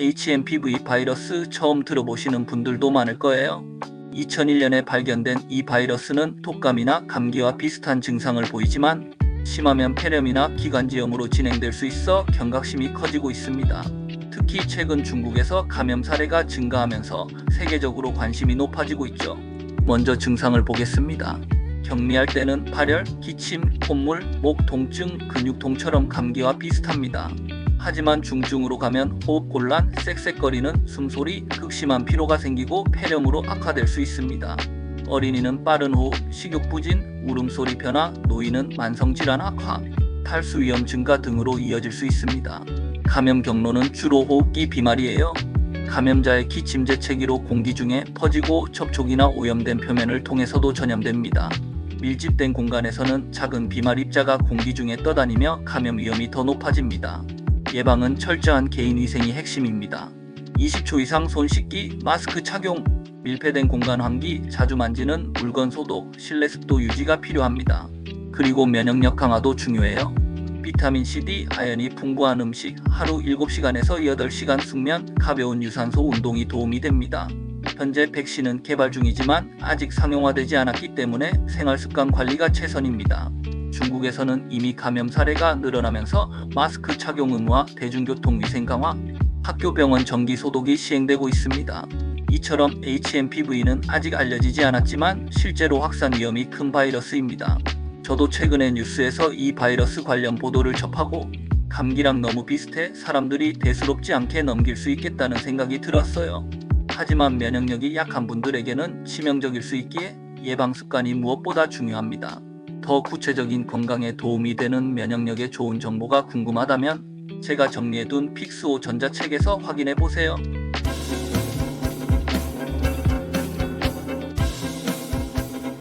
HMPV 바이러스 처음 들어보시는 분들도 많을 거예요. 2001년에 발견된 이 바이러스는 독감이나 감기와 비슷한 증상을 보이지만 심하면 폐렴이나 기관지염으로 진행될 수 있어 경각심이 커지고 있습니다. 특히 최근 중국에서 감염 사례가 증가하면서 세계적으로 관심이 높아지고 있죠. 먼저 증상을 보겠습니다. 격리할 때는 발열, 기침, 콧물, 목 통증, 근육통처럼 감기와 비슷합니다. 하지만 중증으로 가면 호흡 곤란, 쌕쌕거리는 숨소리, 극심한 피로가 생기고 폐렴으로 악화될 수 있습니다. 어린이는 빠른 호흡, 식욕 부진, 울음소리 변화, 노인은 만성질환 악화, 탈수 위험 증가 등으로 이어질 수 있습니다. 감염 경로는 주로 호흡기 비말이에요. 감염자의 기침 재채기로 공기 중에 퍼지고 접촉이나 오염된 표면을 통해서도 전염됩니다. 밀집된 공간에서는 작은 비말 입자가 공기 중에 떠다니며 감염 위험이 더 높아집니다. 예방은 철저한 개인 위생이 핵심입니다. 20초 이상 손 씻기, 마스크 착용, 밀폐된 공간 환기, 자주 만지는 물건 소독, 실내 습도 유지가 필요합니다. 그리고 면역력 강화도 중요해요. 비타민 C, D, 아연이 풍부한 음식, 하루 7시간에서 8시간 숙면, 가벼운 유산소 운동이 도움이 됩니다. 현재 백신은 개발 중이지만 아직 상용화되지 않았기 때문에 생활 습관 관리가 최선입니다. 중국에서는 이미 감염 사례가 늘어나면서 마스크 착용 의무화, 대중교통 위생 강화, 학교 병원 정기 소독이 시행되고 있습니다. 이처럼 HMPV는 아직 알려지지 않았지만 실제로 확산 위험이 큰 바이러스입니다. 저도 최근에 뉴스에서 이 바이러스 관련 보도를 접하고 감기랑 너무 비슷해 사람들이 대수롭지 않게 넘길 수 있겠다는 생각이 들었어요. 하지만 면역력이 약한 분들에게는 치명적일 수 있기에 예방 습관이 무엇보다 중요합니다. 더 구체적인 건강에 도움이 되는 면역력에 좋은 정보가 궁금하다면 제가 정리해둔 픽스오 전자책에서 확인해 보세요.